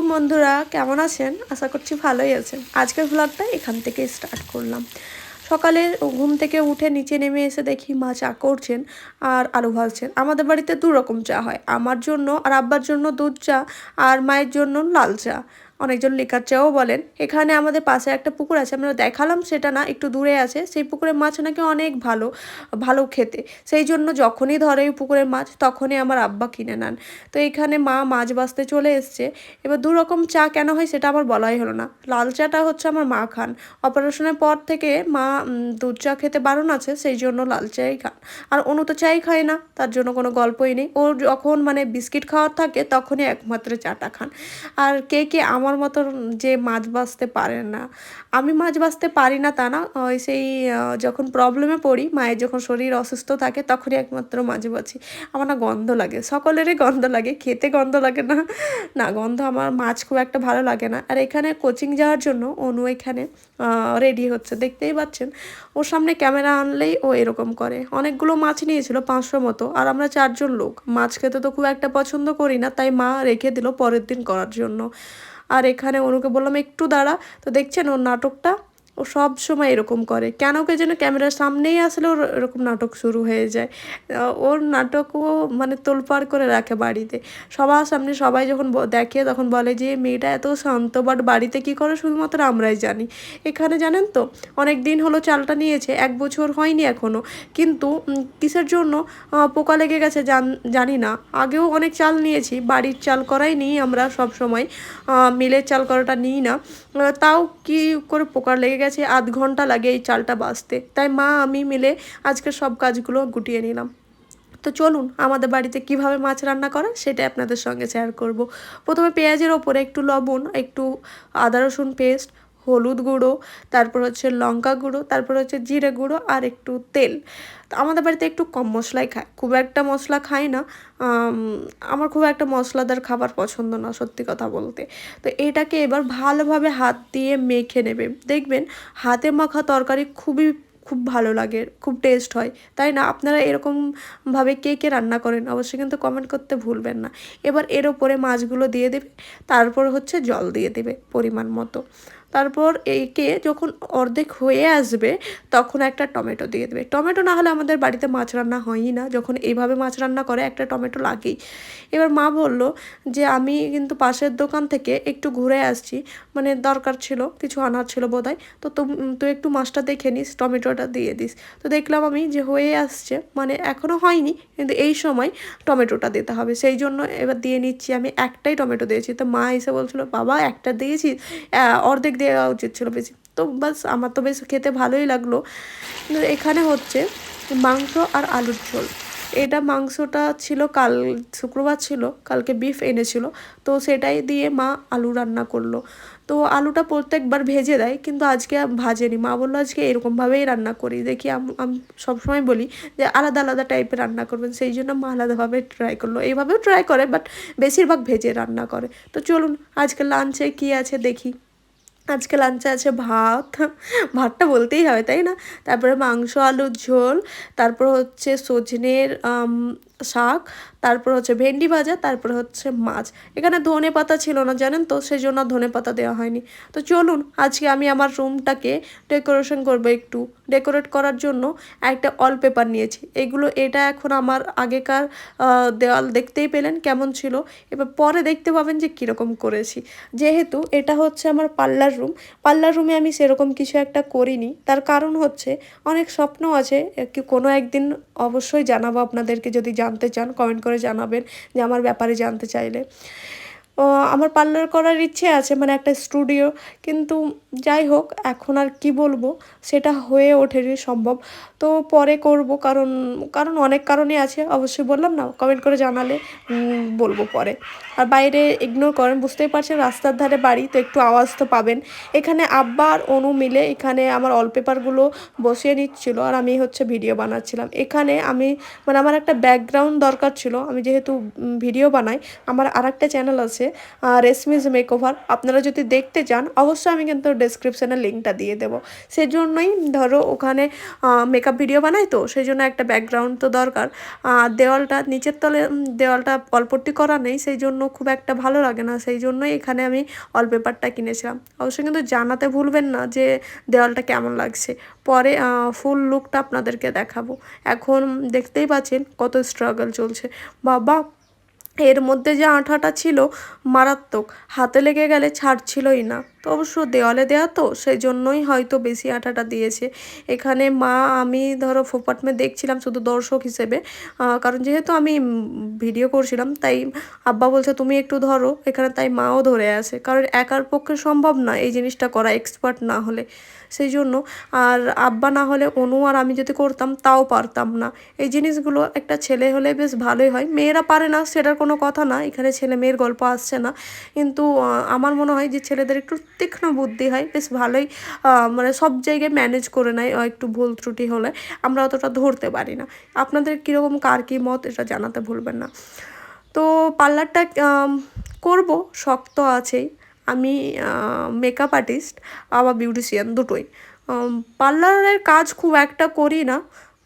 বন্ধুরা, কেমন আছেন? আশা করছি ভালোই আছেন। আজকের ভ্লগটা এখান থেকে স্টার্ট করলাম। সকালে ঘুম থেকে উঠে নিচে নেমে এসে দেখি মা চা করছেন আর আলু ভাজছেন। আমাদের বাড়িতে দু রকম চা হয়। আমার জন্য আর আব্বার জন্য দুধ চা আর মায়ের জন্য লাল চা। অনেকজন লিকার চাও বলেন, এখানে আমাদের পাশে একটা পুকুর আছে, আমরা দেখালাম সেটা না, একটু দূরে আছে, সেই পুকুরের মাছ নাকি অনেক ভালো ভালো খেতে। সেই জন্য যখনই ধরে ওই পুকুরের মাছ, তখনই আমার আব্বা কিনে নেন। তো এখানে মা মাছ বাঁচতে চলে এসছে। এবার দু রকম চা কেন হয় সেটা আমার বলাই হলো না। লাল চাটা হচ্ছে আমার মা খান। অপারেশনের পর থেকে মা দুধ চা খেতে বারণ আছে, সেই জন্য লাল চাই খান। আর অনু তো চাই খায় না, তার জন্য কোনো গল্পই নেই। ও যখন মানে বিস্কিট খাওয়ার থাকে, তখনই একমাত্র চাটা খান। আর কে কে আমার মতন যে মাছ বাছতে পারে না। আমি মাছ বাছতে পারি না তা না, ওই সেই যখন প্রবলেমে পড়ি, মায়ের যখন শরীর অসুস্থ থাকে, তখনই একমাত্র মাছ বাঁচি। আমার না গন্ধ লাগে, সকলেরই গন্ধ লাগে, খেতে গন্ধ লাগে না। না, গন্ধ আমার মাছ খুব একটা ভালো লাগে না। আর এখানে কোচিং যাওয়ার জন্য অনু এখানে রেডি হচ্ছে। দেখতেই পাচ্ছেন, ওর সামনে ক্যামেরা আনলেই ও এরকম করে। অনেকগুলো মাছ নিয়েছিল, পাঁচশো মতো, আর আমরা চারজন লোক। মাছ খেতে তো খুব একটা পছন্দ করি না, তাই মা রেখে দিল পরের দিন করার জন্য। আর এখানে অনুকে বললাম একটু দাঁড়া। তো দেখছেন ওর নাটকটা ও সব সময় এরকম করে। কেন কে যেন ক্যামেরার সামনেই আসলে ওর এরকম নাটক শুরু হয়ে যায়। ওর নাটকও মানে তোলপাড় করে রাখে বাড়িতে। সবার সামনে সবাই যখন দেখে তখন বলে যে, মেয়েটা এত শান্ত বাট বাড়িতে কি করে? শুধুমাত্র আমরাই জানি। এখানে জানেন তো, অনেক দিন হলো চালটা নিয়েছে, এক বছর হয়নি এখনও কিন্তু কিসের জন্য পোকা লেগে গেছে জান- জানি না। আগেও অনেক চাল নিয়েছি, বাড়ির চাল করাই নিই আমরা সব সময়। মিলের চাল করাটা নিই না। তাও কি করে পোকা লেগে গেছে, আধ ঘণ্টা লাগে এই চালটা বাঁচতে। তাই মা, আমি মিলে আজকে সব কাজগুলো গুটিয়ে নিলাম। তো চলুন, আমাদের বাড়িতে কীভাবে মাছ রান্না করা সেটা আপনাদের সঙ্গে শেয়ার করব। প্রথমে পেঁয়াজের ওপরে একটু লবণ, একটু আদা রসুন পেস্ট হলুদ গুঁড়ো, তারপর হচ্ছে লঙ্কা গুঁড়ো, তারপর হচ্ছে জিরে গুঁড়ো আর একটু তেল। আমাদের বাড়িতে একটু কম মশলাই খায়। খুব একটা মশলা খাই না। আমার খুব একটা মশলাদার খাবার পছন্দ না, সত্যি কথা বলতে। তো এটাকে এবার ভালোভাবে হাত দিয়ে মেখে নেবে। দেখবেন হাতে মাখা তরকারি খুবই খুব ভালো লাগে, খুব টেস্ট হয়। তাই না? আপনারা এরকমভাবে কে কে রান্না করেন অবশ্যই কিন্তু কমেন্ট করতে ভুলবেন না। এবার এর ওপরে মাছগুলো দিয়ে দেবে, তারপর হচ্ছে জল দিয়ে দেবে পরিমাণ মতো। তারপর একে যখন অর্ধেক হয়ে আসবে, তখন একটা টমেটো দিয়ে দেবে। টমেটো না হলে আমাদের বাড়িতে মাছ রান্না হয়ই না। যখন এইভাবে মাছ রান্না করে, একটা টমেটো লাগেই। এবার মা বলল যে, আমি কিন্তু পাশের দোকান থেকে একটু ঘুরে আসছি। মানে দরকার ছিল, কিছু আনার ছিল বোধহয়। তো তুই একটু মাছটা দেখে নিস টমেটোটা দিয়ে দিস। তো দেখলাম আমি যে হয়ে আসছে মানে এখনও হয়নি, কিন্তু এই সময় টমেটোটা দিতে হবে। সেই জন্য এবার দিয়ে নিচ্ছি আমি একটাই টমেটো দিয়েছি। তো মা এসে বলছিল, বাবা, একটা দিয়েছি অর্ধেক দেওয়া উচিত ছিল বেশি। তো বাস আমার তো বেশ খেতে ভালোই লাগল। এখানে হচ্ছে মাংস আর আলুর ঝোল। এটা মাংসটা ছিল, কাল শুক্রবার ছিল, কালকে বিফ এনেছিল। তো সেটাই দিয়ে মা আলু রান্না করল। তো আলুটা প্রত্যেকবার ভেজে দেয়, কিন্তু আজকে ভাজেনি। মা বলল, আজকে এরকমভাবেই রান্না করি, দেখি আমি সবসময় বলি যে আলাদা আলাদা টাইপের রান্না করবেন, সেই জন্য মা আলাদাভাবে ট্রাই করল। এইভাবেও ট্রাই করে বাট বেশিরভাগ ভেজে রান্না করে। তো চলুন, আজকে লাঞ্চে কী আছে দেখি। আজকে লাঞ্চে আছে ভাত, ভাতটা বলতেই হবে তাই না? তারপরে মাংস, আলুর ঝোল, তারপর হচ্ছে সজনের শাক, তারপর হচ্ছে ভেন্ডি ভাজা, তারপর হচ্ছে মাছ। এখানে ধনে পাতা ছিল না, জানেন তো? সেই জন্য ধনে পাতা দেওয়া হয়নি। তো চলুন, আজকে আমি আমার রুমটাকে ডেকোরেশন করব একটু। ডেকোরেট করার জন্য একটা অল পেপার নিয়েছি। এগুলো, এটা এখন আমার আগেকার দেওয়াল দেখতেই পেলেন কেমন ছিল। এবার পরে দেখতে পাবেন যে কীরকম করেছি। যেহেতু এটা হচ্ছে আমার পার্লার রুম, পার্লার রুমে আমি সেরকম কিছু একটা করিনি। তার কারণ হচ্ছে, অনেক স্বপ্ন আছে কোনো একদিন অবশ্যই জানাব আপনাদেরকে যদি জানতে চান কমেন্ট করে জানাবেন যে আমার ব্যাপারে জানতে চাইলে। আমার পার্লার করার ইচ্ছে আছে মানে একটা স্টুডিও। কিন্তু যাই হোক, এখন আর কি বলব, সেটা হয়ে ওঠেনি সম্ভব। তো পরে করব, কারণ কারণ অনেক কারণই আছে, অবশ্যই বললাম না কমেন্ট করে জানালে বলব পরে। আর বাইরে ইগনোর করেন, বুঝতেই পারছেন, রাস্তার ধারে বাড়ি, তো একটু আওয়াজ তো পাবেন। এখানে আব্বা আর অনু মিলে এখানে আমার অলপেপারগুলো বসিয়ে নিচ্ছিল, আর আমি হচ্ছে ভিডিও বানাচ্ছিলাম। এখানে আমি মানে আমার একটা ব্যাকগ্রাউন্ড দরকার ছিল, আমি যেহেতু ভিডিও বানাই, আমার আর একটা চ্যানেল আছে রেশমিজ মেকওভার আপনারা যদি দেখতে চান, অবশ্যই আমি কিন্তু ডিসক্রিপশানে লিঙ্কটা দিয়ে দেবো। সেজন্যই ধরো ওখানে মেকআপ ভিডিও বানাই তো সেই জন্য একটা ব্যাকগ্রাউন্ড তো দরকার। দেওয়ালটা, নিচের তলে দেওয়ালটা অল্পটি করা নেই সেই জন্য খুব একটা ভালো লাগে না। সেই জন্যই এখানে আমি ওয়ালপেপারটা কিনেছিলাম। অবশ্যই কিন্তু জানাতে ভুলবেন না যে দেওয়ালটা কেমন লাগছে। পরে ফুল লুকটা আপনাদেরকে দেখাবো। এখন দেখতেই পাচ্ছেন কত স্ট্রাগল চলছে। বাবা এর মধ্যে যে আঠাটা ছিল মারাত্মক হাতে লেগে গেলে ছাড়ছিলই না। তো অবশ্য দেওয়ালে দেওয়া তো সেই জন্যই হয়তো বেশি আঠাটা দিয়েছে। এখানে মা, আমি ধরো ফোপাটমে দেখছিলাম শুধু দর্শক হিসেবে। কারণ যেহেতু আমি ভিডিও করছিলাম, তাই আব্বা বলছে, তুমি একটু ধরো। এখানে তাই মাও ধরে আছে। কারণ একার পক্ষে সম্ভব না এই জিনিসটা করা এক্সপার্ট না হলে। সেই জন্য আর আব্বা না হলে অনু আর আমি যদি করতাম, তাও পারতাম না। এই জিনিসগুলো একটা ছেলে হলে বেশ ভালোই হয়। মেয়েরা পারে না, সেটার কোনো কথা না। এখানে ছেলে মেয়ের গল্প আসছে না। কিন্তু আমার মনে হয় যে ছেলেদের একটু তীক্ষ্ণ বুদ্ধি হয়, বেশ ভালোই মানে সব জায়গায় ম্যানেজ করে নেয় একটু ভুল ত্রুটি হলে। আমরা অতটা ধরতে পারি না। আপনাদের কীরকম, কার কী মত, এটা জানাতে ভুলবেন না। তো পার্লারটা করব, শক্ত আছেই আমি মেকআপ আর্টিস্ট আবার বিউটিশিয়ান দুটোই। পার্লারের কাজ খুব একটা করি না।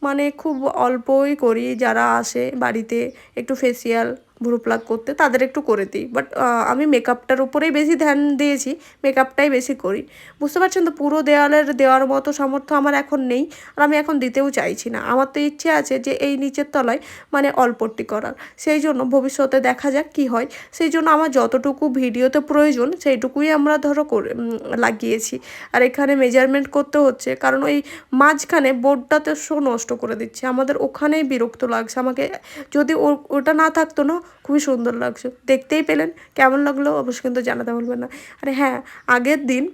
মানে খুব অল্পই করি। যারা আসে বাড়িতে একটু ফেসিয়াল ভ্রু প্লাগ করতে, তাদের একটু করে দিই। বাট আমি মেকআপটার উপরেই বেশি ধ্যান দিয়েছি মেকআপটাই বেশি করি। বুঝতে পারছেন তো, পুরো দেওয়ালের, দেওয়ার মতো সামর্থ্য আমার এখন নেই, আর আমি এখন দিতেও চাইছি না। আমার তো ইচ্ছে আছে যে এই নিচের তলায় মানে অল্পটি করার। সেই জন্য ভবিষ্যতে দেখা যাক কি হয়। সেই জন্য আমার যতটুকু ভিডিওতে প্রয়োজন, সেইটুকুই আমরা ধরো করে লাগিয়েছি। আর এখানে মেজারমেন্ট করতে হচ্ছে, কারণ ওই মাঝখানে বোর্ডটাতে শো নষ্ট করে দিচ্ছে। আমাদের ওখানেই বিরক্ত লাগছে। আমাকে যদি ওটা না থাকতো না খুবই সুন্দর লাগছে। দেখতেই পেলেন, কেমন লাগল অবশ্যই কিন্তু জানাতে বলবেন না। আরে হ্যাঁ আগের দিন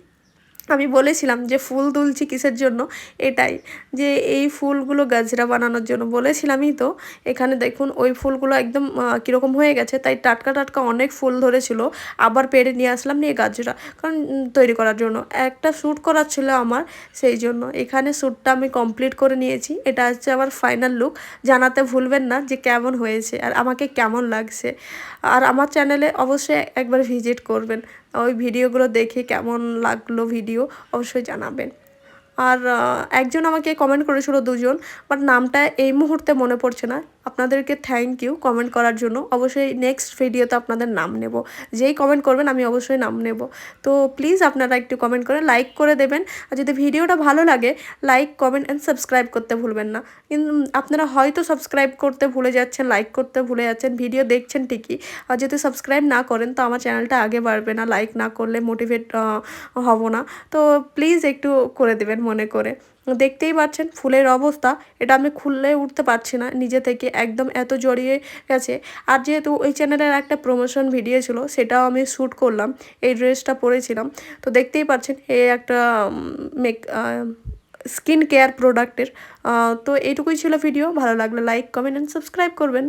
আমি বলেছিলাম যে ফুল তুলছি কিসের জন্য? এটাই। যে এই ফুলগুলো গাজরা বানানোর জন্য বলেছিলামই তো। এখানে দেখুন, ওই ফুলগুলো একদম কীরকম হয়ে গেছে, তাই টাটকা টাটকা অনেক ফুল ধরেছিল। আবার পেড়ে নিয়ে আসলাম নিয়ে গাজরা, কারণ তৈরি করার জন্য। একটা শ্যুট করার ছিল আমার, সেই জন্য। এখানে শ্যুটটা আমি কমপ্লিট করে নিয়েছি। এটা হচ্ছে আমার ফাইনাল লুক। জানাতে ভুলবেন না যে কেমন হয়েছে, আর আমাকে কেমন লাগছে। আর আমার চ্যানেলে অবশ্যই একবার ভিজিট করবেন। ওই ভিডিওগুলো দেখে কেমন লাগল ভিডিও অবশ্যই জানাবেন। আর একজন আমাকে কমেন্ট করেছিল দুজন বাট নামটা এই মুহূর্তে মনে পড়ছে না। আপনাদেরকে থ্যাংক ইউ কমেন্ট করার জন্য। অবশ্যই নেক্সট ভিডিওতে আপনাদের নাম নেব। যেই কমেন্ট করবেন, আমি অবশ্যই নাম নেব। তো প্লিজ আপনারা একটু কমেন্ট করে লাইক করে দেবেন। আর যদি ভিডিওটা ভালো লাগে লাইক কমেন্ট অ্যান্ড সাবস্ক্রাইব করতে ভুলবেন না। আপনারা হয়তো সাবস্ক্রাইব করতে ভুলে যাচ্ছেন লাইক করতে ভুলে যাচ্ছেন ভিডিও দেখছেন ঠিকই। আর যদি সাবস্ক্রাইব না করেন, তো আমার চ্যানেলটা আগে বাড়বে না। লাইক না করলে মোটিভেট হব না। তো প্লিজ একটু করে দেবেন মনে করে। দেখতেই পাচ্ছেন, ফুলের অবস্থা। এটা আমি খুললে উঠতে পারছি না, নিজে থেকে একদম এত জড়িয়ে গেছে। আর যেহেতু ওই চ্যানেলের একটা প্রমোশন ভিডিও ছিল, সেটাও আমি শ্যুট করলাম, এই ড্রেসটা পরেছিলাম। তো দেখতেই পাচ্ছেন, এ একটা মেক স্কিন কেয়ার প্রোডাক্টের তো এইটুকুই ছিল ভিডিও ভালো লাগলে লাইক কমেন্ট অ্যান্ড সাবস্ক্রাইব করবেন।